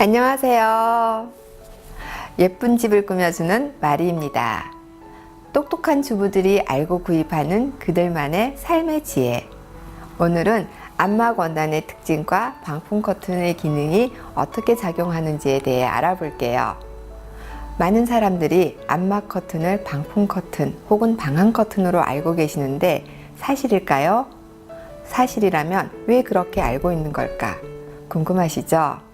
안녕하세요. 예쁜 집을 꾸며주는 마리입니다. 똑똑한 주부들이 알고 구입하는 그들만의 삶의 지혜. 오늘은 안막 원단의 특징과 방풍 커튼의 기능이 어떻게 작용하는지에 대해 알아볼게요. 많은 사람들이 안막 커튼을 방풍 커튼 혹은 방한 커튼으로 알고 계시는데 사실일까요? 사실이라면 왜 그렇게 알고 있는 걸까? 궁금하시죠?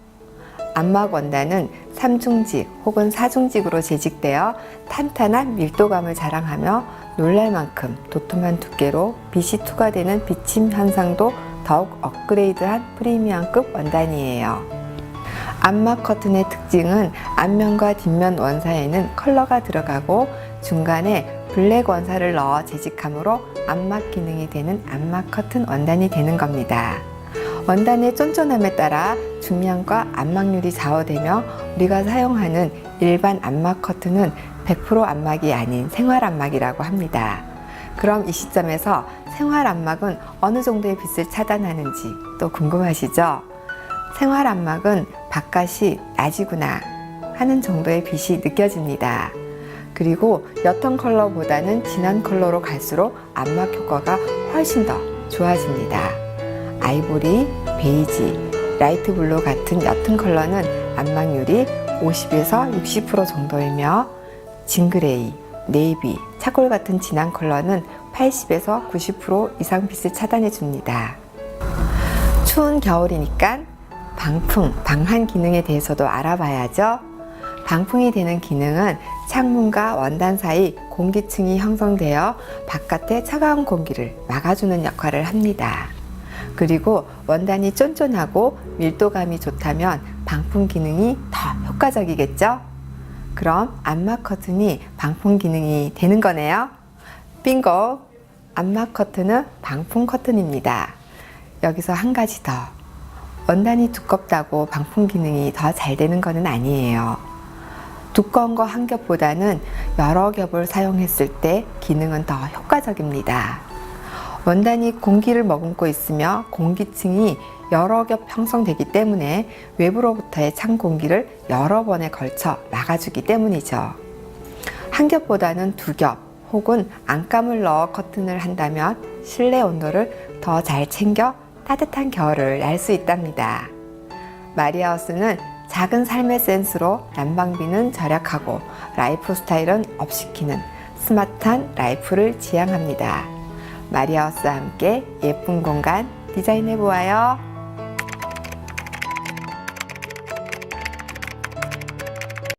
안막 원단은 삼중직 혹은 사중직으로 재직되어 탄탄한 밀도감을 자랑하며 놀랄 만큼 도톰한 두께로 빛이 투과되는 비침 현상도 더욱 업그레이드한 프리미엄급 원단이에요. 안막 커튼의 특징은 앞면과 뒷면 원사에는 컬러가 들어가고 중간에 블랙 원사를 넣어 재직함으로 안막 기능이 되는 안막 커튼 원단이 되는 겁니다. 원단의 쫀쫀함에 따라 중량과 안막률이 좌우되며 우리가 사용하는 일반 안막 커튼은 100% 안막이 아닌 생활 안막이라고 합니다. 그럼 이 시점에서 생활 안막은 어느 정도의 빛을 차단하는지 또 궁금하시죠? 생활 안막은 바깥이 낮이구나 하는 정도의 빛이 느껴집니다. 그리고 옅은 컬러보다는 진한 컬러로 갈수록 안막 효과가 훨씬 더 좋아집니다. 아이보리, 베이지, 라이트 블루 같은 옅은 컬러는 안막률이 50에서 60% 정도이며 징그레이, 네이비, 차골 같은 진한 컬러는 80에서 90% 이상 빛을 차단해 줍니다. 추운 겨울이니까 방풍, 방한 기능에 대해서도 알아봐야죠. 방풍이 되는 기능은 창문과 원단 사이 공기층이 형성되어 바깥의 차가운 공기를 막아주는 역할을 합니다. 그리고 원단이 쫀쫀하고 밀도감이 좋다면 방풍 기능이 더 효과적이겠죠? 그럼 안막 커튼이 방풍 기능이 되는 거네요. 빙고! 안막 커튼은 방풍 커튼입니다. 여기서 한 가지 더. 원단이 두껍다고 방풍 기능이 더 잘 되는 것은 아니에요. 두꺼운 거 한 겹보다는 여러 겹을 사용했을 때 기능은 더 효과적입니다. 원단이 공기를 머금고 있으며 공기층이 여러 겹 형성되기 때문에 외부로부터의 찬 공기를 여러 번에 걸쳐 막아주기 때문이죠. 한 겹보다는 두 겹 혹은 안감을 넣어 커튼을 한다면 실내 온도를 더 잘 챙겨 따뜻한 겨울을 날 수 있답니다. 마리아우스는 작은 삶의 센스로 난방비는 절약하고 라이프 스타일은 업시키는 스마트한 라이프를 지향합니다. 마리아우스와 함께 예쁜 공간 디자인해 보아요.